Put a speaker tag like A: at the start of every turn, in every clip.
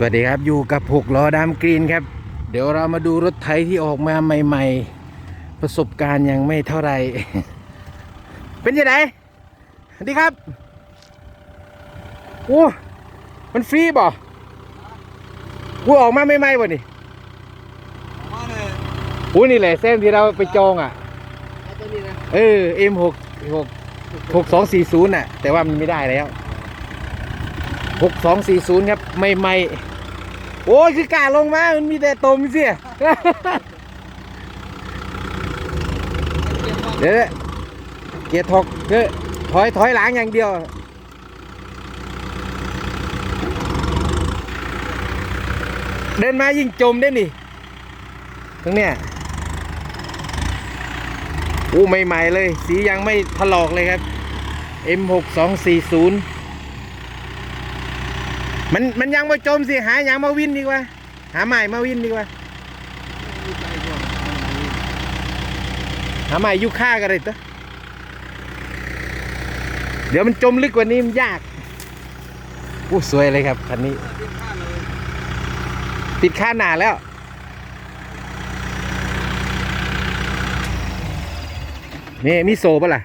A: สวัสดีครับอยู่กับหกล้อดามกรีนครับ เดี๋ยวเรามาดูรถไถที่ออกมาใหม่ๆ ประสบการณ์ยังไม่เท่าไหร่ เป็นยังไงสวัสดีครับ โอ้มันฟรีบ่กูออกมาใหม่ๆบ่นี่
B: มาเลย
A: โอ้นี่แหละเส้นที่เราไปจองอะ
B: เอาตัวนี้นะ
A: เออ M6 6 6240น่ะ แต่ว่ามันไม่ได้แล้ว 6240ครับไม่ไม่โอ้ยคือกล้าลงมามันมีแต่ตมเสียเดี๋ยวเกียร์ถกเด้อถอยถอยหลังอย่างเดียวเดินมายิ่งจมได้นี่ตรงเนี้ยอู้ใหม่ๆเลย สียังไม่ถลอกเลยครับ M6240 มันมันยังมาจมสิหายังมาวินดีกว่า หาใหม่มาวินดีกว่า หาใหม่ยุค่ากันเลยตัวเดี๋ยวมันจมลึกกว่านี้มันยากอู้สวยเลยครับคันนี้ ติดค่าหนาแล้ว นี่มีโซปะล่ะ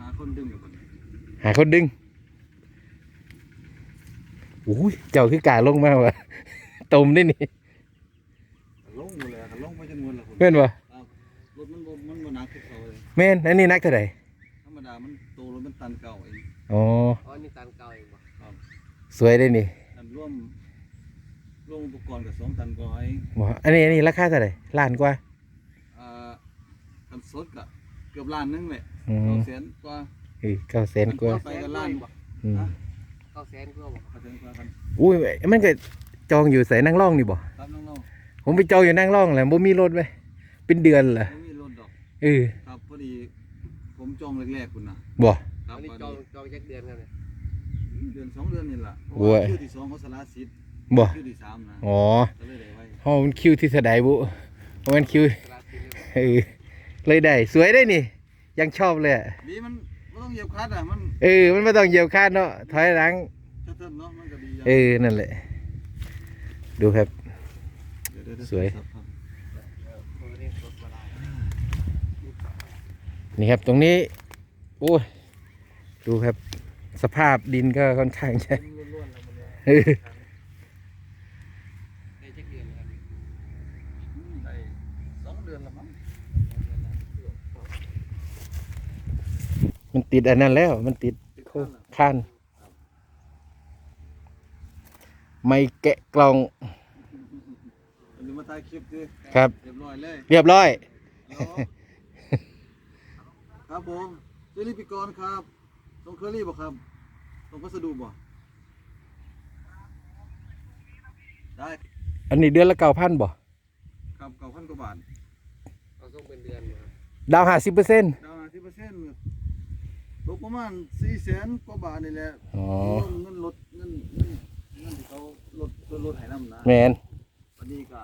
B: หาคนดึง
A: หาคนดึง อุ้ยเจ้าคือกาลงมาวะตมได้นี่
B: ลงหมดเลยลงไปจนหมดเลย
A: เม่นวะ
B: รถมันบ่มันบ่หนักขึ้นเขาเลย
A: เม่นอันนี้นักเท่าไหร่
B: ธรรมดามันโตรถมันตันเก่าเอง
A: อ๋อ
C: อ๋อนี่ตันเก่าเองป่ะ
B: ครับ
A: สวยได้นี่
B: ตันร่วมร่วมอุปกรณ์กับสองตันกว่าเอง
A: บ่อันนี้อันนี้ราคาเท่าไหร่ล้านกว่า
B: อ่ากันสดก็เกือบล้านนึงแหละ
A: อื
B: เก้ามแสนกว่า
A: เฮ้ยเก้าแสนกว่า
B: ไปกันล้าน
A: อืม
C: เก้าแสนกว่าบ่
B: เก้าแสนกว่ากัน
A: อุ้ยมันก็จองอยู่ใส่นั่งร่องนี่บ่
B: ครับน้อง
A: ผมไปจองอยู่นั่งร่องแหละบ่มีรถไว้เป็นเดือนเหรอ
B: ๆไม่มีรถดอก
A: เออ
B: ครับพอดีผมจองแรกๆคุณนะ
A: บ่
B: ครั
C: อั
B: บ
C: นนี้
B: พอ
C: จอง
B: ดี
C: จองจักเดือนกันเลย
B: เดือนสองเดือนนี่แหละเพราะ
A: โอ้
B: ว่าย คิวที่สองเขาสละสิทธิ์
A: บ่
B: คิวที่สามนะ
A: อ๋อ
B: ก็เลยได้ไว้
A: เฮามันคิวที่เท่าใดบุเพราะมันคิว
C: ตลาดที่เลย
A: เออเลยได้สวยได้นี่ ยังชอบเลยอะ
B: ดีมันไม่ต้องเหยียบคลัดอะมัน
A: เออมันไม่ต้องเหยียบคาดเนาะถอยหลัง
B: เทิดๆเนาะมันก็ดีอย่าง
A: เออ นั่นแหละ ดูครับ
B: เดี๋ๆๆ
A: สวย
C: นี่
A: ครับตรงนี้ โอ้ยดูครับ สภาพดินก็ค่อนข้างจะ
C: ล้วนๆแล้วมันเนี่ย
A: เออ
C: ได้
B: สองเดือนละมั้ง
A: มันติดอันนั้นแล้ว มันติดโค้
B: ข้านะ
A: ข้าน ไม่แกะกล่อง
B: อันนี้มาถ่ายคลิปดิ
A: ครับ
B: เรียบร้อยเลย
A: เรียบร้อย
B: เดี๋ยวครับผมเจลี่ปิกรครับส่งเคอรี่บ่ครับส่งพัสดุบ่ได้
A: อันนี้เดือนละเก้าพันบ่
B: ครับเก้าพันกว่าบาท
C: เอาส่งเป็นเดือนมา
A: ดาวห้าสิบเปอร์เซ็นต์
B: ดาวน์ที่เปอร์เซ็นต์ตกประมาณสี่แสนกว่าบาทนี่แหละ
A: อ๋อ
B: เงินรถเงินเงินเงินที่เขารถรถรถไถน้ำนะ
A: แมน
B: วันนี้ก็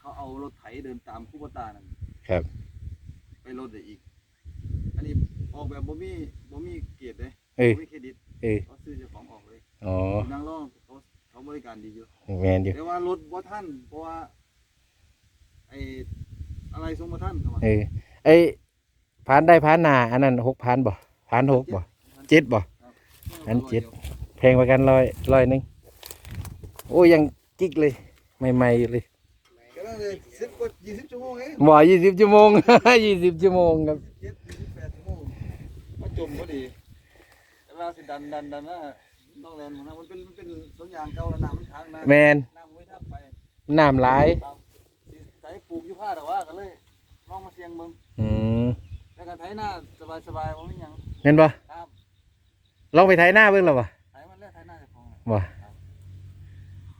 B: เขาเอารถไถเดินตามคูปตานั่น
A: ครับ
B: ไปรถได้อีก อันนี้ออกแบบบ่มีบ่มีเกียรติเลย
A: เอ้ย
B: บ่มีเครดิต
A: เอ้ย
B: เขาซื้อเจ้าของออกเลย
A: อ๋อ
B: นั่งรอเขาเขาบริการดีอยู่
A: แมนอยู่
B: แต่ว่ารถบ่ทันเพราะว่าไอ้อะไรส่งมาทันเข้ามา
A: เออไอ้พานได้พานหนาอันนั้นหกพันบ่พานหกบ่เจ็ดบ่ อันเจ็ด แพงกว่ากันร้อยร้อยหนึงโอ้ยยัง กิ๊กเลย ใหม่ๆเลย
B: ก็นั่นเลยสิบกว่ายี่สิบชั่วโมงเอง
A: หมอยี่สิบชั่วโมง ยี่สิบชั่วโมงครับ
B: เจ็ดยี่สิบแปดชั่วโมงมาจมพอดีเวลาสิดันดันดันนะต้องแลนมันนะมันเป็นมันเป็นสวนยางเก่าแล้วน้ำมันค้างนะ
A: แมน
B: น้ำไม่ทับไป
A: น้ำหลาย
B: ครับสิใส่ปลูกอยู่ผ้าแต่ว่าก็เลยลองมาเสียงเบิ่ง
A: อืม
B: แล้วก็ไถหน้าสบายสบายๆบ่มีหยัง
A: เห็นบ่
B: ครับ
A: ลองไปไถหน้าเบิ่งแล้วบ่
B: ไถมันแล้วไถหน้าเจ้าของน่ะ
A: บ่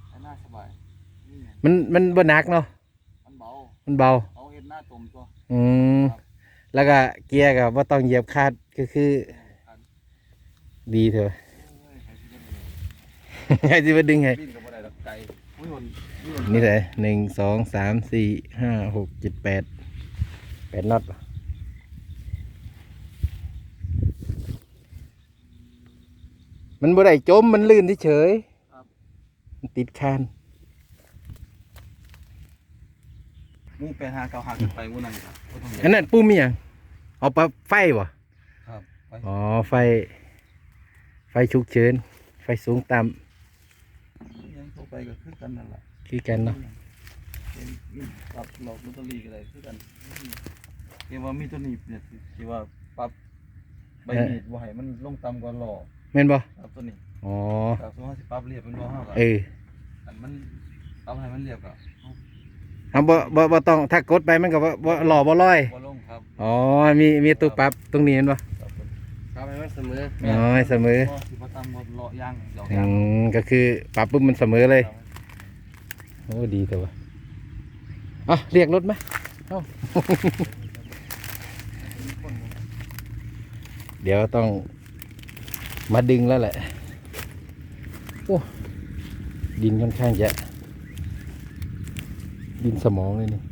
B: ไถหน้าสบายนี่ไง
A: มันมันบ่หนักเนาะ
B: มันเบา
A: มันเบา
B: เอาเฮ็ดหน้าตมตัว
A: อืมแล้วก็เกียร์ก็บ่ต้องเหยียบคาดก็คือ
B: คัน
A: ดีเถอะ
B: โอ้ยใครสิบ่ได้
A: ให้สิมาดึงให้
B: บินก็บ่ได้ดอกไก่โอ้ยหนนี่หน
A: นี่เลยหนึ่งสองสามสี่ห้าหกเจ็ดแปดแปดน็อตมันบ่ได้จมมันลื่นเฉยๆมันติดคาน
B: มุ่งไปหาเก่าหาขึ้นไปมุ่งนั่นครับบ่ต้อง
A: อันนั้นปุ่มอหย่างเอาปลั๊บไฟบ่
B: ครับไป
A: อ๋อไฟ ไฟฉุกเฉินไฟสูงต่
B: ยังเข้าไปก็คือกันนั่นแหละำ
A: คือกันเนาะ
B: เป็นปรับหลอกลอตเตอรี่ก็ได้คือกันเกี่ว่ามีตัวหนี้เนี่ยที่ว่าปรับใบมีดบ่ให้มันลงต่ำกว่าหลอก
A: แม่นบ่
B: ครับตัวนี้
A: อ๋อ
B: ครับสมมติว่าสิปรับเรียบเป็นบ่เฮาก็
A: เออ
B: อันมันปรับให้มันเรียบก็
A: เอา บ่บ่บ่ต้องถ้ากดไปมันก็บ่บ่หล่อบ่ลอย
B: บ่ลงครับ
A: อ๋อ มีมีตัวปรับตรงนี้เห็นบ่
B: ครับผม
C: ครับให้มันเสมอ
A: อ๋อเสมอ
B: บ่สิบ่ต่ำกว่าหลอกยางดอก
A: อื
B: ยาง
A: มก็คือปรับปุ๊บมันเสมอเลย
B: ครับ
A: โอ้ดีแต่ว่าอะเรียกรถไหมเอ้า เดี๋ยวต้องมาดึงแล้วแหละ โอ้ ดินค่อนข้างจะ ดินสมองเลยนี่